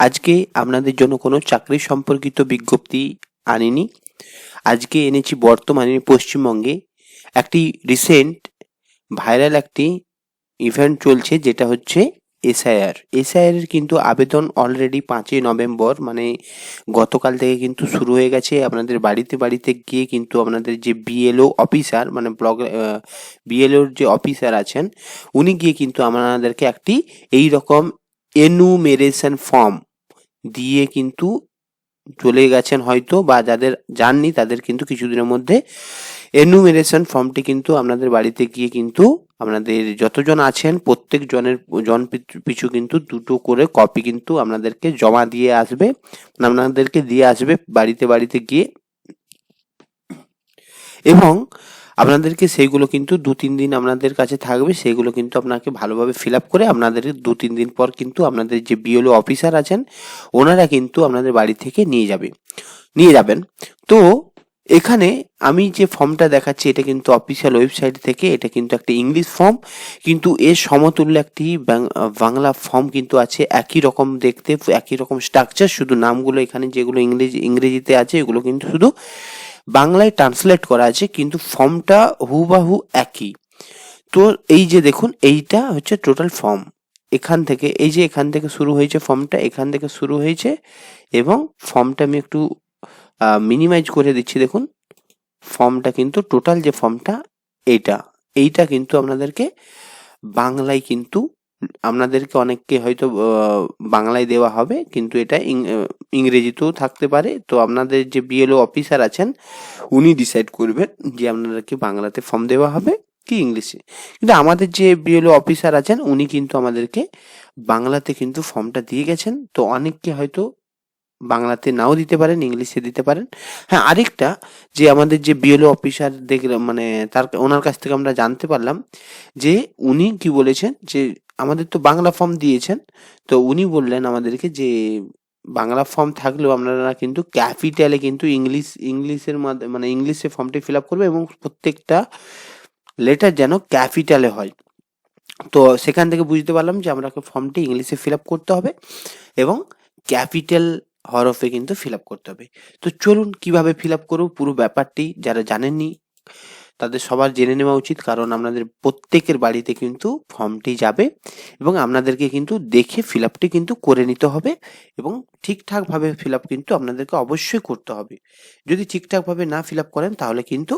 আজকে আপনাদের জন্য কোনো চাকরি সম্পর্কিত বিজ্ঞপ্তি আনিনি। আজকে এনেছি বর্তমানে পশ্চিমবঙ্গে একটি রিসেন্ট ভাইরাল একটি ইভেন্ট চলছে, যেটা হচ্ছে এসআইআর এসআইআর কিন্তু আবেদন অলরেডি পাঁচই নভেম্বর মানে গতকাল থেকে কিন্তু শুরু হয়ে গেছে। আপনাদের বাড়িতে বাড়িতে গিয়ে কিন্তু আপনাদের যে বিএলও অফিসার মানে ব্লক বিএলওর যে অফিসার আছেন, উনি গিয়ে কিন্তু আপনাদেরকে একটি এই রকম এনুমেরেশন ফর্ম দিয়ে কিন্তু চলে গেছেন হয়তো বা যাদের যাননি তাদের কিন্তু কিছুদিনের মধ্যে এনুমেরেশন ফর্মটি কিন্তু আপনাদের বাড়িতে গিয়ে কিন্তু আপনাদের যতজন আছেন প্রত্যেক জনের জন পিছু- কিন্তু দুটো করে কপি কিন্তু আপনাদেরকে জমা দিয়ে আসবে, আপনাদেরকে দিয়ে আসবে বাড়িতে বাড়িতে গিয়ে। এবং আপনাদেরকে সেইগুলো কিন্তু দু, তিন দিন আপনাদের কাছে থাকবে, সেইগুলো কিন্তু আপনাকে ভালোভাবে ফিল আপ করে আপনাদের দু, তিন দিন পর কিন্তু আপনাদের যে বিএলও অফিসার আছেন, ওনারা কিন্তু আপনাদের বাড়ি থেকে নিয়ে যাবে, নিয়ে যাবেন। তো এখানে আমি যে ফর্মটা দেখাচ্ছি, এটা কিন্তু অফিসিয়াল ওয়েবসাইট থেকে, এটা কিন্তু একটা ইংলিশ ফর্ম, কিন্তু এর সমতুল্য একটি বাংলা ফর্ম কিন্তু আছে, একই রকম দেখতে, একই রকম স্ট্রাকচার শুধু নামগুলো এখানে যেগুলো ইংরেজি ইংরেজিতে আছে, এগুলো কিন্তু শুধু বাংলায় ট্রান্সলেট করা আছে, কিন্তু ফর্মটা হুবাহু একই। তো এই যে দেখুন, এইটা হচ্ছে টোটাল ফর্ম এখান থেকে, এই যে এখান থেকে শুরু হয়েছে ফর্মটা এখান থেকে শুরু হয়েছে, এবং ফর্মটা আমি একটু মিনিমাইজ করে দিচ্ছি, দেখুন। ফর্মটা কিন্তু টোটাল যে ফর্মটা এইটা। এইটা কিন্তু আপনাদেরকে বাংলায় কিন্তু আপনাদেরকে অনেককে হয়তো বাংলায় দেওয়া হবে, কিন্তু এটা ইংরেজিতেও থাকতে পারে। তো আপনাদের যে বিএলও অফিসার আছেন, উনি ডিসাইড করবেন যে আপনাদেরকে বাংলাতে ফর্ম দেওয়া হবে কি ইংলিশে। কিন্তু আমাদের যে বিএলও অফিসার আছেন, উনি কিন্তু আমাদেরকে বাংলাতে কিন্তু ফর্মটা দিয়ে গেছেন। তো অনেককে হয়তো বাংলাতে নাও দিতে পারেন, ইংলিশে দিতে পারেন। হ্যাঁ আরেকটা, যে আমাদের যে বিএলও অফিসার দেখলাম মানে তার, ওনার কাছ থেকে আমরা জানতে পারলাম যে উনি কি বলেছেন যে আমাদের তো বাংলা ফর্ম দিয়েছেন। তো উনি বললেন আমাদেরকে যে, বাংলা ফর্ম থাকলেও আপনারা কিন্তু ক্যাপিটালে কিন্তু ইংলিশ, ইংলিশের মাধ্যমে মানে ইংলিশে ফর্মটি ফিল আপ করবে এবং প্রত্যেকটা লেটার যেন ক্যাপিটালে হয়। তো সেখান থেকে বুঝতে পারলাম যে আমরা ফর্মটি ইংলিশে ফিল আপ করতে হবে এবং ক্যাপিটাল হরফে কিন্তু ফিল আপ করতে হবে। তো চলুন কীভাবে ফিল আপ করব পুরো ব্যাপারটি যারা জানেননি। তাদের সবার জেনে নেওয়া উচিত, কারণ আপনাদের প্রত্যেকের বাড়িতে কিন্তু ফর্মটি যাবে এবং আপনাদেরকে কিন্তু দেখে ফিল আপটি কিন্তু করে নিতে হবে এবং ঠিকঠাকভাবে ফিল আপ কিন্তু আপনাদেরকে অবশ্যই করতে হবে। যদি ঠিকঠাকভাবে না ফিল আপ করেন, তাহলে কিন্তু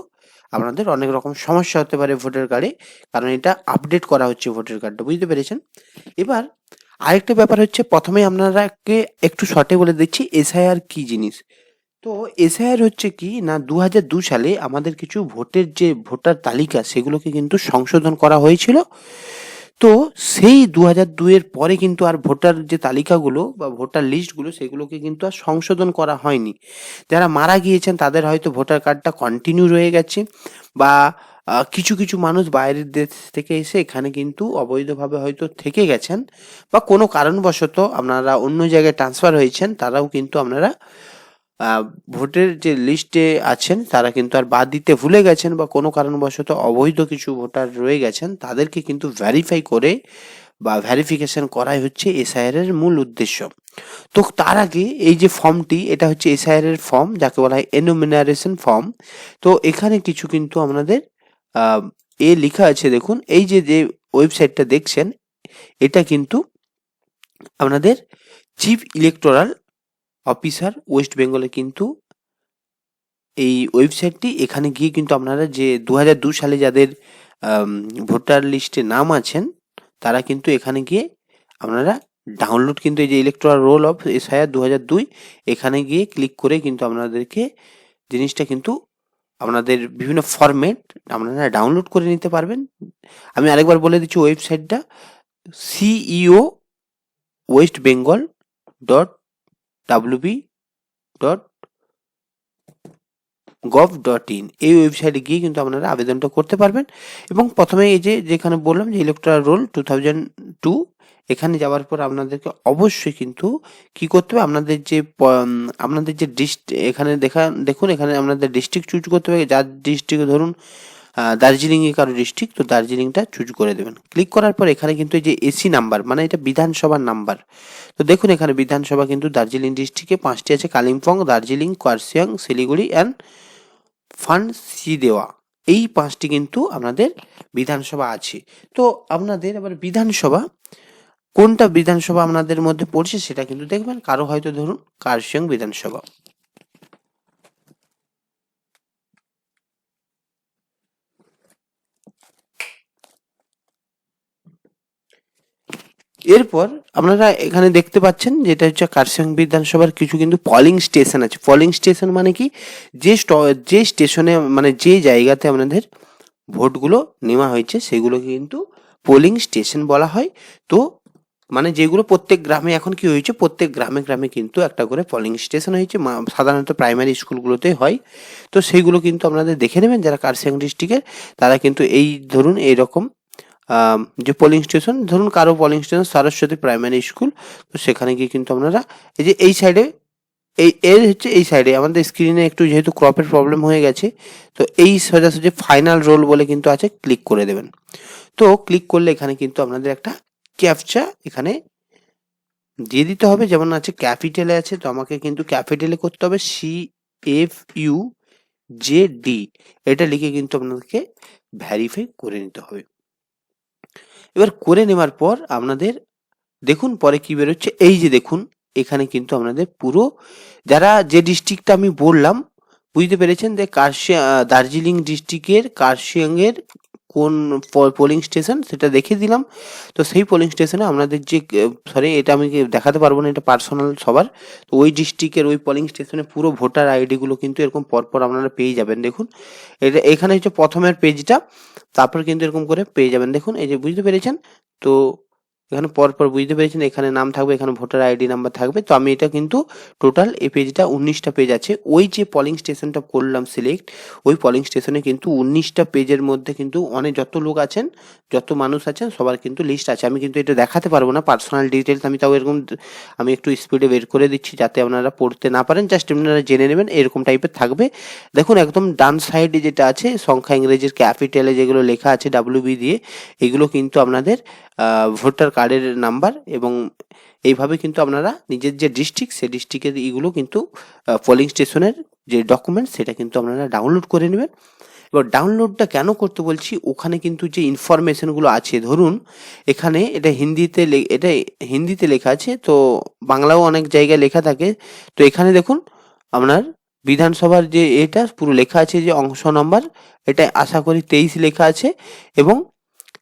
আপনাদের অনেক রকম সমস্যা হতে পারে ভোটার কার্ডে, কারণ এটা আপডেট করা হচ্ছে ভোটার কার্ডটা, বুঝতে পেরেছেন? এবার আরেকটা ব্যাপার হচ্ছে, প্রথমে আপনারাকে একটু শর্টে বলে দিচ্ছি এসআইআর কি জিনিস? তো এসআইআর হচ্ছে কি, না দু দু সালে আমাদের কিছু ভোটের যে ভোটার তালিকা, সেগুলোকে কিন্তু সংশোধন করা হয়েছিল। তো সেই দু হাজার দুইয়ের পরে কিন্তু আর ভোটার যে তালিকাগুলো বা ভোটার লিস্টগুলো, সেগুলোকে কিন্তু আর সংশোধন করা হয়নি। যারা মারা গিয়েছেন, তাদের হয়তো ভোটার কার্ডটা কন্টিনিউ রয়ে গেছে বা কিছু কিছু মানুষ বাইরের দেশ থেকে এসে এখানে কিন্তু অবৈধভাবে হয়তো থেকে গেছেন বা কোনো কারণবশত আপনারা অন্য জায়গায় ট্রান্সফার হয়েছেন, তারাও কিন্তু আপনারা ভোটের যে লিস্টে আছেন তারা কিন্তু আর বাদ দিতে ভুলে গেছেন বা কোনো কারণবশত অবৈধ কিছু ভোটার রয়ে গেছেন তাদেরকে কিন্তু ভেরিফাই করে বা ভেরিফিকেশন করাই হচ্ছে এসআইআর এর মূল উদ্দেশ্য। তো তার আগে এই যে ফর্মটি এটা হচ্ছে এসআইআর এর ফর্ম যাকে বলা হয় এনুমিনারেশন ফর্ম তো এখানে কিছু কিন্তু আহ, এ লেখা আছে দেখুন এই যে যে ওয়েবসাইটটা দেখছেন এটা কিন্তু আপনাদের চিফ ইলেকটোরাল অফিসার ওয়েস্ট বেঙ্গলে কিন্তু এই ওয়েবসাইটটি এখানে গিয়ে কিন্তু আপনারা যে দু সালে যাদের ভোটার লিস্টে নাম আছেন, তারা কিন্তু এখানে গিয়ে আপনারা ডাউনলোড কিন্তু এই যে ইলেকট্রাল রোল অফ এসআইআর দু হাজার দুই, এখানে গিয়ে ক্লিক করে কিন্তু আপনাদেরকে জিনিসটা কিন্তু আপনাদের বিভিন্ন ফরম্যাট আপনারা ডাউনলোড করে নিতে পারবেন। আমি আরেকবার বলে দিচ্ছি ওয়েবসাইটটা CEO West Bengal dot in এই ওয়েবসাইটে গিয়ে কিন্তু আপনারা আবেদনটা করতে পারবেন। এবং প্রথমে এই যে, যেখানে বললাম যে electoral roll two thousand two এখানে যাওয়ার পর আপনাদেরকে অবশ্যই কিন্তু কি করতে হবে? আপনাদের যে আপনাদের যে ডিস্ট এখানে দেখা, দেখুন, এখানে আপনাদের ডিস্ট্রিক্ট চুজ করতে হবে। যার ডিস্ট্রিক্টে ধরুন দার্জিলিংয়ে কারও ডিস্ট্রিক্ট তো দার্জিলিংটা চুজ করে দেবেন। ক্লিক করার পর এখানে কিন্তু এই যে এসি নাম্বার মানে এটা বিধানসভার নাম্বার তো দেখুন, এখানে বিধানসভা কিন্তু দার্জিলিং ডিস্ট্রিক্টে পাঁচটি আছে, Kalimpong, Darjeeling Kurseong Siliguri and Phansidewa এই পাঁচটি কিন্তু আপনাদের বিধানসভা আছে। তো আপনাদের আবার বিধানসভা, কোনটা বিধানসভা আপনাদের মধ্যে পড়ছে সেটা কিন্তু দেখবেন। কারও হয়তো ধরুন কার্শিয়াং বিধানসভা। এরপর আপনারা এখানে দেখতে পাচ্ছেন যেটা হচ্ছে কার্শিয়াং বিধানসভার কিছু কিন্তু পলিং স্টেশন আছে। পলিং স্টেশন মানে কি? যে যে স্টেশনে মানে যে জায়গাতে আপনাদের ভোটগুলো নেওয়া হয়েছে, সেগুলোকে কিন্তু পোলিং স্টেশন বলা হয়। তো মানে যেগুলো প্রত্যেক গ্রামে, এখন কি হয়েছে? প্রত্যেক গ্রামে গ্রামে কিন্তু একটা করে পোলিং স্টেশন হয়েছে। সাধারণত প্রাইমারি স্কুলগুলোতে হয়। তো সেইগুলো কিন্তু আপনাদের দেখে নেবেন, যারা কার্শিয়াং ডিস্ট্রিক্টের তারা কিন্তু এই, ধরুন, এইরকম যে পোলিং স্টেশন ধরুন কারও polling station Saraswati primary school তো সেখানে গিয়ে কিন্তু আপনারা এই যে এই সাইডে এই, এর হচ্ছে এই সাইডে আমাদের স্ক্রিনে একটু যেহেতু ক্রপের প্রবলেম হয়ে গেছে, তো এই সোজাসুজি ফাইনাল রোল বলে কিন্তু আছে ক্লিক করে দেবেন। তো ক্লিক করলে এখানে কিন্তু আপনাদের একটা ক্যাপচা এখানে দিয়ে দিতে হবে, যেমন আছে ক্যাপিটালে আছে, তো আমাকে কিন্তু ক্যাপিটালে করতে হবে C F U J D এটা লিখে কিন্তু আপনাদেরকে ভ্যারিফাই করে নিতে হবে। এবার করে নেওয়ার পর আপনাদের দেখুন পরে কি বেরোচ্ছে। এই যে দেখুন, এখানে কিন্তু আপনাদের পুরো যারা যে ডিস্ট্রিক্টটা আমি বললাম, বুঝতে পেরেছেন যে কার্শিয়া দার্জিলিং ডিস্ট্রিক্টের কার্শিয়াংয়ের কোন পোলিং স্টেশন সেটা দেখিয়ে দিলাম। তো সেই পোলিং স্টেশনে আপনাদের যে সরি এটা আমি দেখাতে পারব না, এটা পার্সোনাল সবার। তো ওই ডিস্ট্রিক্টের ওই পোলিং স্টেশনে পুরো ভোটার আইডিগুলো কিন্তু এরকম পরপর আপনারা পেয়ে যাবেন, দেখুন। এটা, এখানে হচ্ছে প্রথমের পেজটা তারপর কিন্তু এরকম করে পেয়ে যাবেন। দেখুন, এই যে বুঝতে পেরেছেন? তো এখানে পরপর বুঝতে পেরেছেন, এখানে নাম থাকবে, এখানে ভোটার আইডি নাম্বার থাকবে। তো আমি এটা কিন্তু টোটাল এই পেজটা উনিশটা পেজ আছে। ওই যে পলিং স্টেশনটা করলাম সিলেক্ট ওই পলিং স্টেশনে কিন্তু উনিশটা পেজের মধ্যে কিন্তু অনেক যত লোক আছেন, যত মানুষ আছেন, সবার কিন্তু লিস্ট আছে। আমি কিন্তু এটা দেখাতে পারব না পার্সোনাল ডিটেলস আমি তাও এরকম আমি একটু স্পিডে বের করে দিচ্ছি যাতে আপনারা পড়তে না পারেন। জাস্ট আপনারা জেনে নেবেন, এরকম টাইপের থাকবে। দেখুন, একদম ডান সাইডে যেটা আছে, সংখ্যা ইংরেজির ক্যাপিটালে যেগুলো লেখা আছে ডাব্লিউ বি দিয়ে, এগুলো কিন্তু আপনাদের ভোটার কার্ডের নাম্বার এবং এইভাবে কিন্তু আপনারা নিজের যে ডিস্ট্রিক্ট সেই ডিস্ট্রিক্টের এগুলো কিন্তু পোলিং স্টেশনের যে ডকুমেন্টস সেটা কিন্তু আপনারা ডাউনলোড করে নেবেন। এবার ডাউনলোডটা কেন করতে বলছি? ওখানে কিন্তু যে ইনফরমেশনগুলো আছে, ধরুন, এখানে এটা হিন্দিতে এটা হিন্দিতে লেখা আছে, তো বাংলাও অনেক জায়গায় লেখা থাকে। তো এখানে দেখুন, আপনার বিধানসভার যে এটা, পুরো লেখা আছে যে অংশ নম্বর এটা আশা করি তেইশ লেখা আছে এবং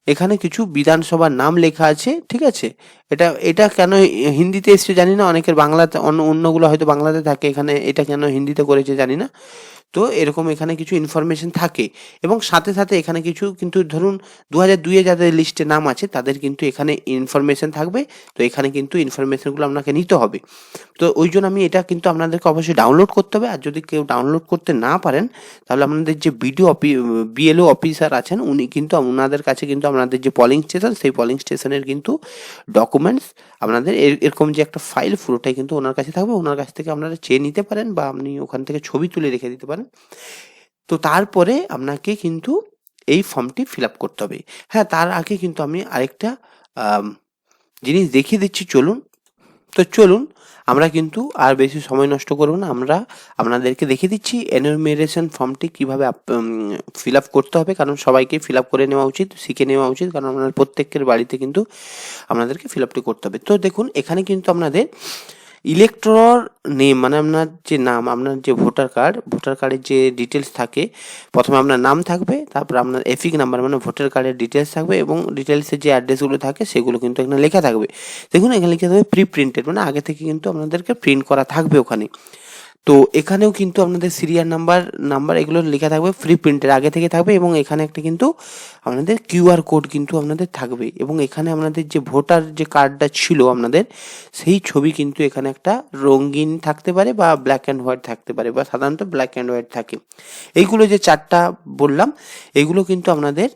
এখানে কিছু বিধানসভার নাম লেখা আছে, ঠিক আছে? এটা এটা কেন হিন্দিতে এসছে জানি না, অনেকের বাংলাতে, অন্য, অন্যগুলো হয়তো বাংলাতে থাকে, এখানে এটা কেন হিন্দিতে করেছে জানি না। তো এরকম এখানে কিছু ইনফরমেশন থাকে এবং সাথে সাথে এখানে কিছু কিন্তু ধরুন দু হাজার দুইয়ে যাদের লিস্টে নাম আছে, তাদের কিন্তু এখানে ইনফরমেশন থাকবে। তো এখানে কিন্তু ইনফরমেশনগুলো আপনাকে নিতে হবে। তো ওই জন্য আমি এটা কিন্তু আপনাদেরকে অবশ্যই ডাউনলোড করতে হবে। আর যদি কেউ ডাউনলোড করতে না পারেন, তাহলে আপনাদের যে বিডিও অফি বিএলও অফিসার আছেন, উনি কিন্তু ওনাদের কাছে কিন্তু আপনাদের যে পলিং স্টেশন সেই পলিং স্টেশনের কিন্তু ডকুমেন্টস আপনাদের এর- এরকম যে একটা ফাইল পুরোটাই কিন্তু ওনার কাছে থাকবে। ওনার কাছ থেকে আপনারা চেয়ে নিতে পারেন বা আপনি ওখান থেকে ছবি তুলে রেখে দিতে পারেন। তো তারপরে আপনাকে কিন্তু এই ফর্মটি ফিল আপ করতে হবে। হ্যাঁ তার আগে কিন্তু আমি আরেকটা জিনিস দেখিয়ে দিচ্ছি। চলুন। তো চলুন আমরা কিন্তু আর বেশি সময় নষ্ট করব না। আমরা আপনাদেরকে দেখিয়ে দিচ্ছি এনুমেরেশন ফর্মটি কীভাবে ফিল আপ করতে হবে। কারণ সবাইকে ফিল আপ করে নেওয়া উচিত, শিখে নেওয়া উচিত। কারণ আপনার প্রত্যেকের বাড়িতে কিন্তু আপনাদেরকে ফিল আপটি করতে হবে। তো দেখুন, এখানে কিন্তু আপনাদের ইলেকট্রর নেম মানে আপনার যে নাম, আপনার যে ভোটার কার্ড ভোটার কার্ডের যে ডিটেলস থাকে, প্রথমে আপনার নাম থাকবে, তারপর আপনার এফিক নাম্বার মানে ভোটার কার্ডের ডিটেলস থাকবে এবং ডিটেলসের যে অ্যাড্রেসগুলো থাকে, সেগুলো কিন্তু এখানে লেখা থাকবে। দেখুন, এখানে লেখা থাকবে প্রি প্রিন্টেড মানে আগে থেকে কিন্তু আপনাদেরকে প্রিন্ট করা থাকবে ওখানে। তো এখানেও কিন্তু আপনাদের সিরিয়াল নাম্বার নাম্বার এগুলো লেখা থাকবে ফ্রি প্রিন্টের আগে থেকে থাকবে এবং এখানে একটা কিন্তু আপনাদের কিউআর কোড কিন্তু আপনাদের থাকবে এবং এখানে আপনাদের যে ভোটার যে কার্ডটা ছিল আপনাদের, সেই ছবি কিন্তু এখানে একটা রঙিন থাকতে পারে বা ব্ল্যাক অ্যান্ড হোয়াইট থাকতে পারে বা সাধারণত ব্ল্যাক অ্যান্ড হোয়াইট থাকে। এইগুলো যে চারটা বললাম, এগুলো কিন্তু আপনাদের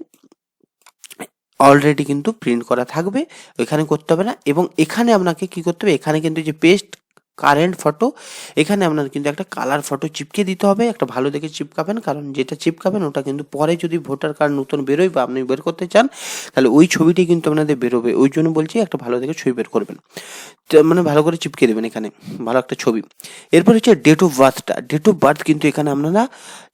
অলরেডি কিন্তু প্রিন্ট করা থাকবে, এখানে করতে হবে না এবং এখানে আপনাকে কি করতে হবে, এখানে কিন্তু যে পেস্ট কারেন্ট ফটো এখানে আপনার কিন্তু একটা কালার ফটো চিপকে দিতে হবে, একটা ভালো দেখে চিপকাবেন, কারণ যেটা চিপকাবেন ওটা কিন্তু পরে যদি ভোটার কার্ড নতুন বেরোয় বা আপনি বের করতে চান, তাহলে ওই ছবিটি কিন্তু আপনাদের বেরোবে। ওই জন্য বলছি একটা ভালো দেখে ছবি বের করবেন। মানে ভালো করে চিপকে দেবেন এখানে, ভালো একটা ছবি। এরপর হচ্ছে ডেট অফ বার্থটা ডেট অফ বার্থ কিন্তু এখানে আপনারা,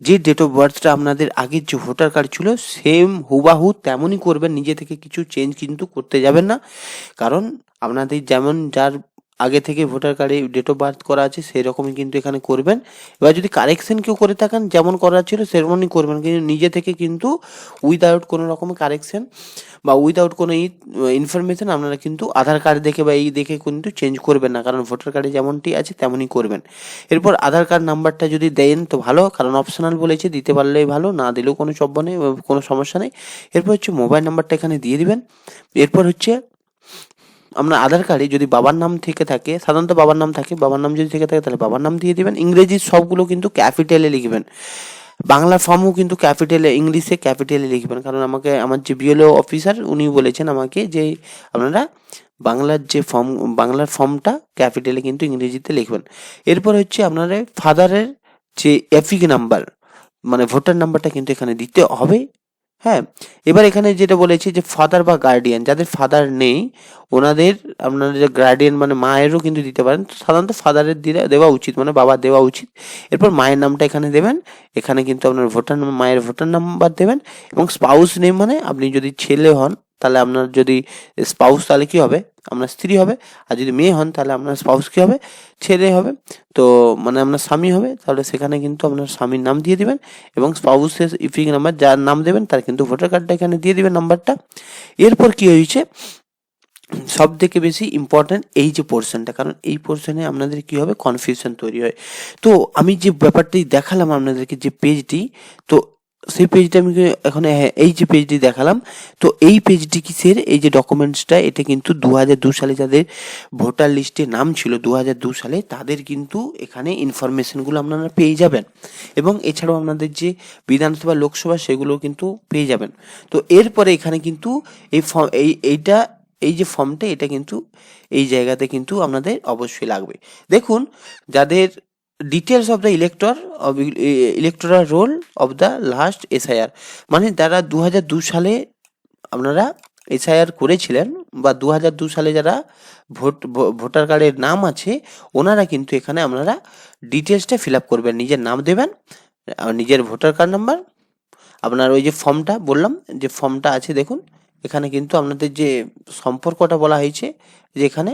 যে ডেট অফ বার্থটা আপনাদের আগের যে ভোটার কার্ড ছিল সেম হুবাহু তেমনই করবেন, নিজে থেকে কিছু চেঞ্জ কিন্তু করতে যাবেন না। কারণ আপনাদের যেমন যার আগে থেকে ভোটার কার্ডে ডেট অফ বার্থ করা আছে সেই রকমই কিন্তু এখানে করবেন। এবার যদি কারেকশন কেউ করে থাকেন, যেমন করা ছিল, সেরকমই করবেন। কিন্তু নিজে থেকে কিন্তু উইদাউট কোনো রকমের কারেকশন বা উইদাউট কোনো ইনফরমেশন আপনারা কিন্তু আধার কার্ড দেখে বা এই দেখে কিন্তু চেঞ্জ করবেন না। কারণ ভোটার কার্ডে যেমনটি আছে, তেমনই করবেন। এরপর আধার কার্ড নাম্বারটা যদি দেন তো ভালো, কারণ অপশনাল বলেছে, দিতে পারলেই ভালো, না দিলেও কোনো চব্য নেই, কোনো সমস্যা নেই। এরপর হচ্ছে মোবাইল নাম্বারটা এখানে দিয়ে দিবেন। এরপর হচ্ছে আপনার আধার কার্ডে যদি বাবার নাম থেকে থাকে, সাধারণত বাবার নাম থাকে, বাবার নাম যদি থেকে থাকে, তাহলে বাবার নাম দিয়ে দিবেন। ইংরেজি সবগুলো কিন্তু ক্যাপিটালে লিখবেন। বাংলা ফর্মও কিন্তু ক্যাপিটালে ইংলিশে ক্যাপিটালে লিখবেন। কারণ আমাকে, আমার যে বিএলও অফিসার উনি বলেছেন আমাকে যে, আপনারা বাংলার যে ফর্ম বাংলার ফর্মটা ক্যাপিটালে কিন্তু ইংরেজিতে লিখবেন। এরপর হচ্ছে আপনারা ফাদারের যে এপিক নাম্বার মানে ভোটার নাম্বারটা কিন্তু এখানে দিতে হবে। হ্যাঁ এবার এখানে যেটা বলেছি যে ফাদার বা গার্ডিয়ান যাদের ফাদার নেই, ওনাদের আপনারা যে গার্ডিয়ান মানে মায়েরও কিন্তু দিতে পারেন। সাধারণত ফাদারের দিলে দেওয়া উচিত মানে বাবা দেওয়া উচিত। এরপর মায়ের নামটা এখানে দেবেন। এখানে কিন্তু আপনার ভোটার মায়ের ভোটার নাম্বার দেবেন এবং স্পাউস নেম মানে আপনি যদি ছেলে হন তাহলে আপনার যদি স্পাউস তাহলে কি হবে? আপনার স্ত্রী হবে। আর যদি মেয়ে হন, তাহলে আপনার স্পাউস কি হবে? ছেলে হবে। তো মানে আপনার স্বামী হবে। তাহলে সেখানে কিন্তু আপনার স্বামীর নাম দিয়ে দিবেন এবং স্পাউসের ইফিক নাম্বার যার নাম দেবেন, তার কিন্তু ভোটার কার্ডটা এখানে দিয়ে দিবেন নাম্বারটা এরপর কি হয়েছে? সব থেকে বেশি ইম্পর্ট্যান্ট এই যে পোর্শনটা কারণ এই পোর্শনে আপনাদের কি হবে? কনফিউশন তৈরি হয়। তো আমি যে ব্যাপারটি দেখালাম আপনাদেরকে যে পেজটি তো সেই পেজটা আমি এখন হ্যাঁ, এই যে পেজটি দেখালাম তো এই পেজটি কিসের? এই যে ডকুমেন্টসটা এটা কিন্তু দু হাজার দু সালে যাদের ভোটার লিস্টে নাম ছিল দু হাজার দু সালে তাদের কিন্তু এখানে ইনফরমেশনগুলো আপনারা পেয়ে যাবেন। এবং এছাড়াও আপনাদের যে বিধানসভা লোকসভা সেগুলো কিন্তু পেয়ে যাবেন। তো এরপরে এখানে কিন্তু এই ফর্ম এই এইটা এই যে ফর্মটা এটা কিন্তু এই জায়গাতে কিন্তু আপনাদের অবশ্যই লাগবে। দেখুন যাদের details of the elector of electoral roll of the last SIR মানে যারা দু হাজার দু সালে আপনারা এসআইআর করেছিলেন বা দু হাজার দু সালে যারা ভোট ভোটার কার্ডের নাম আছে, ওনারা কিন্তু এখানে আপনারা ডিটেলসটা ফিল আপ করবেন। নিজের নাম দেবেন নিজের ভোটার কার্ড নাম্বার, আপনার ওই যে ফর্মটা বললাম, যে ফর্মটা আছে দেখুন, এখানে কিন্তু আপনাদের যে সম্পর্কটা বলা হয়েছে, যে এখানে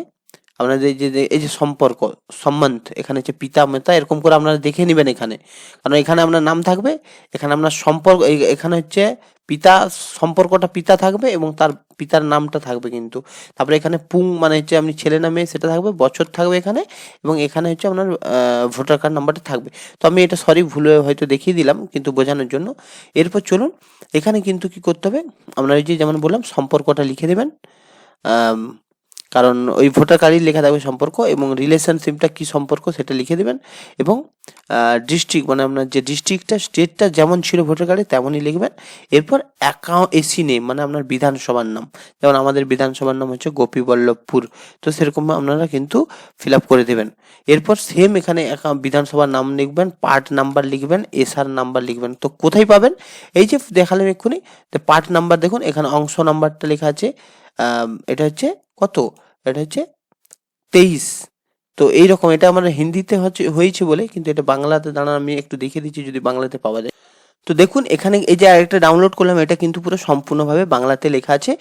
আপনাদের যে এই যে সম্পর্ক, সম্বন্ধ, এখানে হচ্ছে পিতা, মাতা, এরকম করে আপনারা দেখে নেবেন এখানে। কারণ এখানে আপনার নাম থাকবে, এখানে আপনার সম্পর্ক এখানে হচ্ছে পিতা, সম্পর্কটা পিতা থাকবে এবং তার পিতার নামটা থাকবে কিন্তু। তারপরে এখানে পুং মানে হচ্ছে আপনি ছেলে নামে সেটা থাকবে, বছর থাকবে এখানে, এবং এখানে হচ্ছে আপনার ভোটার কার্ড নাম্বারটা থাকবে। তো আমি এটা সরি, ভুলে হয়তো দেখিয়ে দিলাম, কিন্তু বোঝানোর জন্য। এরপর চলুন, এখানে কিন্তু কি করতে হবে ওই যে যেমন বললাম, সম্পর্কটা লিখে দেবেন কারণ ওই ভোটার কার্ডই লেখা থাকবে সম্পর্ক এবং রিলেশনশিপটা কি সম্পর্ক সেটা লিখে দেবেন এবং ডিস্ট্রিক্ট মানে আপনার যে ডিস্ট্রিক্টটা স্টেটটা যেমন ছিল ভোটার কার্ডে তেমনই লিখবেন। এরপর অ্যাকাউন্ট এসি নেম মানে আপনার বিধানসভার নাম। যেমন আমাদের বিধানসভার নাম হচ্ছে গোপীবল্লভপুর। তো সেরকম আপনারা কিন্তু ফিল আপ করে দেবেন। এরপর সেম এখানে বিধানসভার নাম লিখবেন পার্ট নাম্বার লিখবেন এসআর নাম্বার লিখবেন। তো কোথায় পাবেন? এই যে দেখালেন এক্ষুনি পার্ট নাম্বার দেখুন, এখানে অংশ নাম্বারটা লেখা আছে। এটা হচ্ছে কত? এটা হচ্ছে তেইশ। তো এইরকম এটা আমার হিন্দিতে হচ্ছে, হয়েছে বলে, কিন্তু এটা বাংলাতে, দাঁড়ান আমি একটু দেখিয়ে দিচ্ছি যদি বাংলাতে পাওয়া যায়। তো দেখুন, এখানে এই যে আরেকটা ডাউনলোড করলাম, এটা কিন্তু পুরো সম্পূর্ণভাবে বাংলাতে লেখা আছে।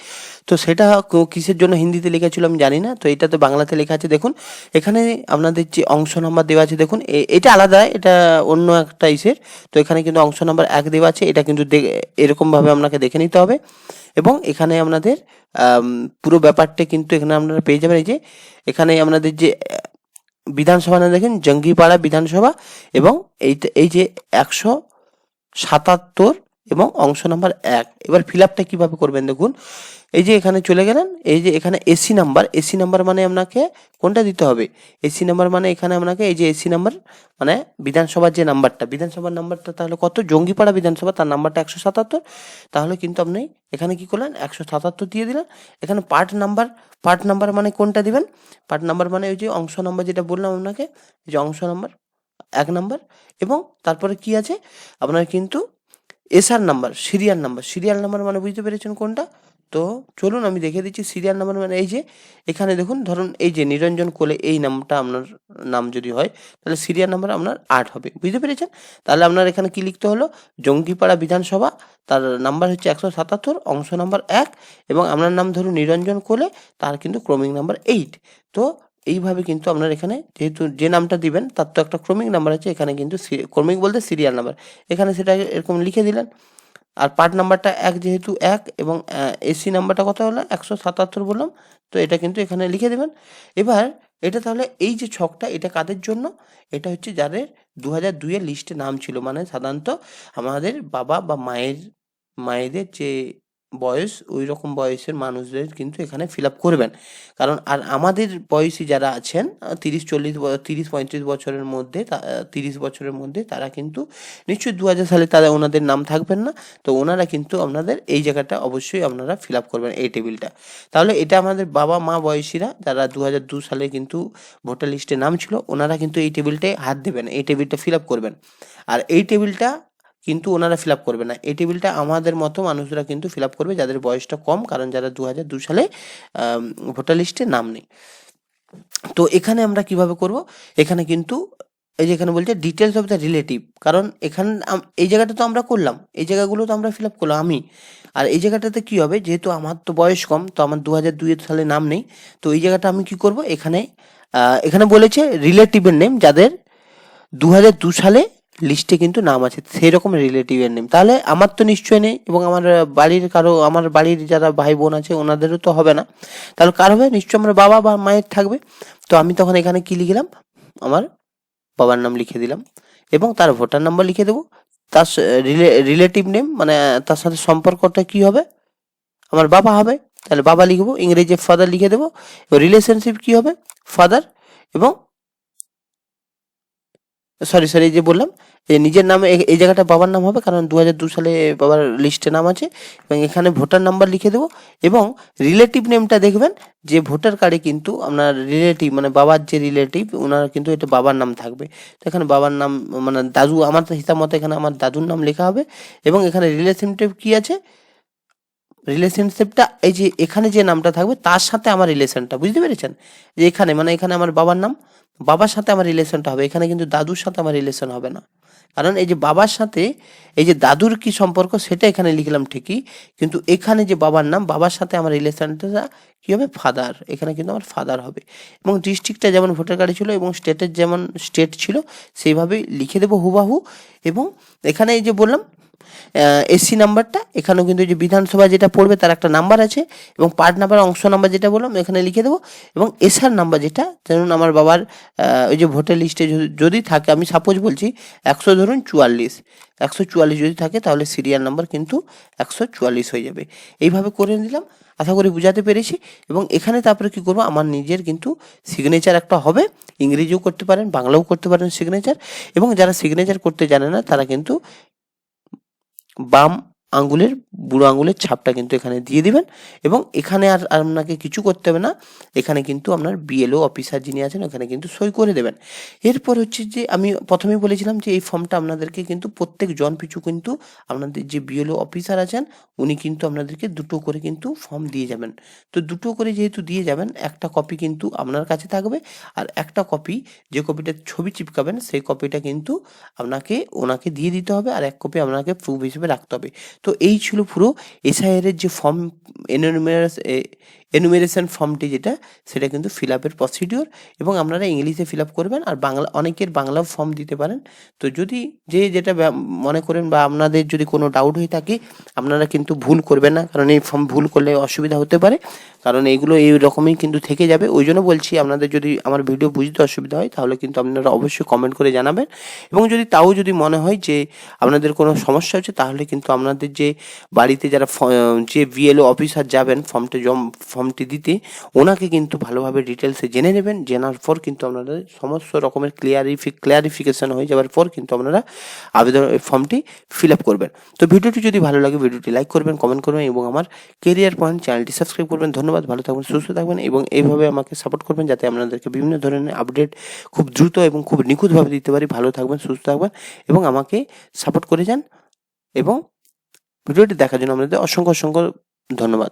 তো সেটা কিসের জন্য হিন্দিতে লেখা ছিল আমি জানি না, তো এটা তো বাংলাতে লেখা আছে। দেখুন, এখানে আপনাদের যে অংশ নাম্বার দেওয়া আছে, দেখুন এটা আলাদা, এটা অন্য একটা ইসের। তো এখানে কিন্তু অংশ নাম্বার এক দেওয়া আছে, এটা কিন্তু এরকমভাবে আপনাকে দেখে নিতে হবে। এবং এখানে আপনাদের পুরো ব্যাপারটা কিন্তু এখানে আপনারা পেয়ে যাবেন। এই যে, এখানে আপনাদের যে, বিধানসভা না দেখেন, জঙ্গিপাড়া বিধানসভা এবং এই এই যে একশো সাতাত্তর এবং অংশ নাম্বার এক। এবার ফিল আপটা কীভাবে করবেন দেখুন। এই যে এখানে চলে গেলেন, এই যে এখানে এসি নাম্বার এসি নাম্বার মানে আপনাকে কোনটা দিতে হবে? এসি নাম্বার মানে এখানে আপনাকে এই যে এসি নাম্বার মানে বিধানসভার যে নাম্বারটা, বিধানসভার নাম্বারটা তাহলে কত? জঙ্গিপাড়া বিধানসভা, তার নাম্বারটা একশো সাতাত্তর। তাহলে কিন্তু আপনি এখানে কি করলেন? একশো সাতাত্তর দিয়ে দিলেন। এখানে পার্ট নাম্বার পার্ট নাম্বার মানে কোনটা দিবেন? পার্ট নাম্বার মানে ওই যে অংশ নাম্বার যেটা বললাম আপনাকে, যে অংশ নাম্বার, এক নাম্বার। এবং তারপরে কি আছে? আপনার কিন্তু SR number serial number serial number মানে বুঝতে পেরেছেন কোনটা? তো চলুন আমি দেখে দিচ্ছি সিরিয়াল নাম্বার মানে এই যে, এখানে দেখুন, ধরুন এই যে নিরঞ্জন কোলে এই নামটা আপনার নাম যদি হয়, তাহলে সিরিয়াল নাম্বার আপনার আট হবে। বুঝতে পেরেছেন? তাহলে আপনার এখানে কি লিখতে হলো? জঙ্গিপাড়া বিধানসভা, তার নাম্বার হচ্ছে একশো সাতাত্তর, অংশ নাম্বার এক, এবং আপনার নাম ধরুন নিরঞ্জন কোলে, তার কিন্তু ক্রমিক নাম্বার এইট তো এইভাবে কিন্তু আপনার এখানে যেহেতু যে নামটা দিবেন, তার তো একটা ক্রমিক নাম্বার আছে, এখানে কিন্তু ক্রমিক বলতে সিরিয়াল নাম্বার এখানে সেটা এরকম লিখে দিলেন। আর পার্ট নাম্বারটা এক যেহেতু এক এবং এসি নাম্বারটা কত হলো? একশো সাতাত্তর বললাম। তো এটা কিন্তু এখানে লিখে দেবেন। এবার এটা তাহলে এই যে ছকটা, এটা কাদের জন্য? এটা হচ্ছে যাদের দু হাজার দুইয়ের লিস্টে নাম ছিল। মানে সাধারণত আমাদের বাবা বা মায়ের, মায়েদের যে বয়স, ওই রকম বয়সের মানুষদের কিন্তু এখানে ফিল আপ করবেন। কারণ, আর আমাদের বয়সী যারা আছেন, তিরিশ, চল্লিশ তিরিশ, পঁয়ত্রিশ বছরের মধ্যে তিরিশ বছরের মধ্যে তারা কিন্তু নিশ্চয়ই দু হাজার সালে তারা ওনাদের নাম থাকবেন না। তো ওনারা কিন্তু আপনাদের এই জায়গাটা অবশ্যই আপনারা ফিল আপ করবেন এই টেবিলটা। তাহলে এটা আমাদের বাবা, মা বয়সীরা, যারা দু হাজার দু সালে কিন্তু ভোটার লিস্টে নাম ছিল, ওনারা কিন্তু এই টেবিলটায় হাত দেবেন, এই টেবিলটা ফিল আপ করবেন। আর এই টেবিলটা কিন্তু ওনারা ফিল আপ করবে না। এই টেবিলটা আমাদের মতো মানুষরা কিন্তু ফিল আপ করবে যাদের বয়সটা কম, কারণ যারা দু হাজার দু সালে ভোটার লিস্টে নাম নেই। তো এখানে আমরা কীভাবে করব? এখানে কিন্তু, এই যে এখানে বলছে ডিটেলস অফ দ্য রিলেটিভ কারণ এখানে এই জায়গাটা তো আমরা করলাম, এই জায়গাগুলো তো আমরা ফিল আপ করলাম আমি। আর এই জায়গাটাতে কি হবে? যেহেতু আমার তো বয়স কম, তো আমার দু হাজার দুই সালে নাম নেই, তো এই জায়গাটা আমি কি করব? এখানে এখানে বলেছে রিলেটিভের নেম যাদের দু হাজার দু সালে লিস্টে কিন্তু নাম আছে সেই রকম রিলেটিভের নেম তাহলে আমার তো নিশ্চয় নেই এবং আমার বাড়ির কারও, আমার বাড়ির যারা ভাই বোন আছে ওনাদেরও তো হবে না। তাহলে কার হবে? নিশ্চয় আমার বাবা বা মায়ের থাকবে। তো আমি তখন এখানে কি লিখলাম? আমার বাবার নাম লিখে দিলাম এবং তার ভোটার নাম্বার লিখে দেবো। তার রিলেটিভ নেম মানে তার সাথে সম্পর্কটা কি হবে? আমার বাবা হবে, তাহলে বাবা লিখব, ইংরেজি ফাদার লিখে দেবো। রিলেশনশিপ কি হবে? ফাদার এবং সরি সরি যে বললাম নিজের নামে এই- জায়গাটা বাবার নাম হবে, কারণ দু সালে বাবার লিস্টে নাম আছে, এবং এখানে ভোটার নাম্বার লিখে দেবো, এবং রিলেটিভ নেমটা দেখবেন, যে ভোটার কার্ডে কিন্তু আপনার রিলেটিভ মানে বাবার যে রিলেটিভ ওনার কিন্তু এটা বাবার নাম থাকবে। তো এখানে বাবার নাম মানে দাদু, আমার হিসাব মতো এখানে আমার দাদুর নাম লেখা হবে, এবং এখানে রিলেশনশিপ কি আছে? রিলেশনশিপটা এই যে এখানে যে নামটা থাকবে, তার সাথে আমার রিলেশনটা বুঝতে পেরেছেন? যে এখানে মানে এখানে আমার বাবার নাম, বাবার সাথে আমার রিলেশনটা হবে, এখানে কিন্তু দাদুর সাথে আমার রিলেশন হবে না। কারণ এই যে বাবার সাথে, এই যে দাদুর কি সম্পর্ক, সেটা এখানে লিখলাম ঠিকই, কিন্তু এখানে যে বাবার নাম, বাবার সাথে আমার রিলেশনটা কি হবে? ফাদার এখানে কিন্তু আমার ফাদার হবে। এবং ডিস্ট্রিক্টটা যেমন ভোটার কার্ডে ছিল এবং স্টেটের যেমন স্টেট ছিল, সেইভাবেই লিখে দেবো হুবাহু। এবং এখানে এই যে বললাম এসসি নাম্বারটা, এখানেও কিন্তু যে বিধানসভা যেটা পড়বে তার একটা নাম্বার আছে, এবং পার্ট নাম্বার অংশ নাম্বার যেটা বললাম, এখানে লিখে দেবো, এবং এসআর নাম্বার যেটা, ধরুন আমার বাবার ওই যে ভোটার লিস্টে যদি থাকে, আমি সাপোজ বলছি একশো ধরুন চুয়াল্লিশ, একশো চুয়াল্লিশ যদি থাকে, তাহলে সিরিয়াল নাম্বার কিন্তু একশো চুয়াল্লিশ হয়ে যাবে। এইভাবে করে নিলাম, আশা করি বুঝাতে পেরেছি, এবং এখানে তারপরে কি করব, আমার নিজের কিন্তু সিগনেচার একটা হবে, ইংরেজিও করতে পারেন, বাংলাও করতে পারেন সিগনেচার এবং যারা সিগনেচার করতে জানে না, তারা কিন্তু bump আঙ্গুলের, বুড়ো আঙ্গুলের ছাপটা কিন্তু এখানে দিয়ে দিবেন এবং এখানে আর আপনাকে কিছু করতে হবে না। এখানে কিন্তু আপনার বিএলও অফিসার যিনি আছেন, ওখানে কিন্তু সই করে দেবেন। এরপর হচ্ছে যে আমি প্রথমেই বলেছিলাম যে এই ফর্মটা আপনাদেরকে কিন্তু প্রত্যেক জন পিছু কিন্তু আপনাদের যে বিএলও অফিসার আছেন, উনি কিন্তু আপনাদেরকে দুটো করে কিন্তু ফর্ম দিয়ে যাবেন। তো দুটো করে যেহেতু দিয়ে যাবেন, একটা কপি কিন্তু আপনার কাছে থাকবে আর একটা কপি যে কপিটা ছবি চিপকাবেন, সেই কপিটা কিন্তু আপনাকে ওনাকে দিয়ে দিতে হবে আর এক কপি আপনাকে প্রুফ হিসেবে রাখতে হবে। তো এই ছিল পুরো এসআইআর এর যে ফর্ম এনুমেরাস এনুমেরেশন ফর্মটি যেটা, সেটা কিন্তু ফিল আপের প্রসিডিওর এবং আপনারা ইংলিশে ফিল আপ করবেন আর বাংলা, অনেকের বাংলাও ফর্ম দিতে পারেন। তো যদি যে যেটা মনে করেন বা আপনাদের যদি কোনো ডাউট হয়ে থাকে, আপনারা কিন্তু ভুল করবেন না, কারণ এই ফর্ম ভুল করলে অসুবিধা হতে পারে, কারণ এইগুলো এই রকমই কিন্তু থেকে যাবে। ওই জন্য বলছি, আপনাদের যদি আমার ভিডিও বুঝতে অসুবিধা হয়, তাহলে কিন্তু আপনারা অবশ্যই কমেন্ট করে জানাবেন। এবং যদি তাও যদি মনে হয় যে আপনাদের কোনো সমস্যা হচ্ছে, তাহলে কিন্তু আপনাদের যে বাড়িতে যারা যে বিএলও অফিসার যাবেন ফর্মটা জম ফর্মটি দিতে, ওনাকে কিন্তু ভালোভাবে ডিটেলসে জেনে নেবেন। জানার পর কিন্তু আপনাদের সমস্ত রকমের ক্লিয়ারিফি ক্লিয়ারিফিকেশান হয়ে যাওয়ার পর কিন্তু আপনারা আবেদন ফর্মটি ফিল আপ করবেন। তো ভিডিওটি যদি ভালো লাগে, ভিডিওটি লাইক করবেন কমেন্ট করবেন এবং আমার কেরিয়ার পয়েন্ট চ্যানেলটি সাবস্ক্রাইব করবেন। ধন্যবাদ, ভালো থাকবেন, সুস্থ থাকবেন এবং এইভাবে আমাকে সাপোর্ট করবেন যাতে আপনাদেরকে বিভিন্ন ধরনের আপডেট খুব দ্রুত এবং খুব নিখুঁতভাবে দিতে পারি। ভালো থাকবেন, সুস্থ থাকবেন এবং আমাকে সাপোর্ট করে যান এবং ভিডিওটি দেখার জন্য আপনাদের অসংখ্য অসংখ্য ধন্যবাদ।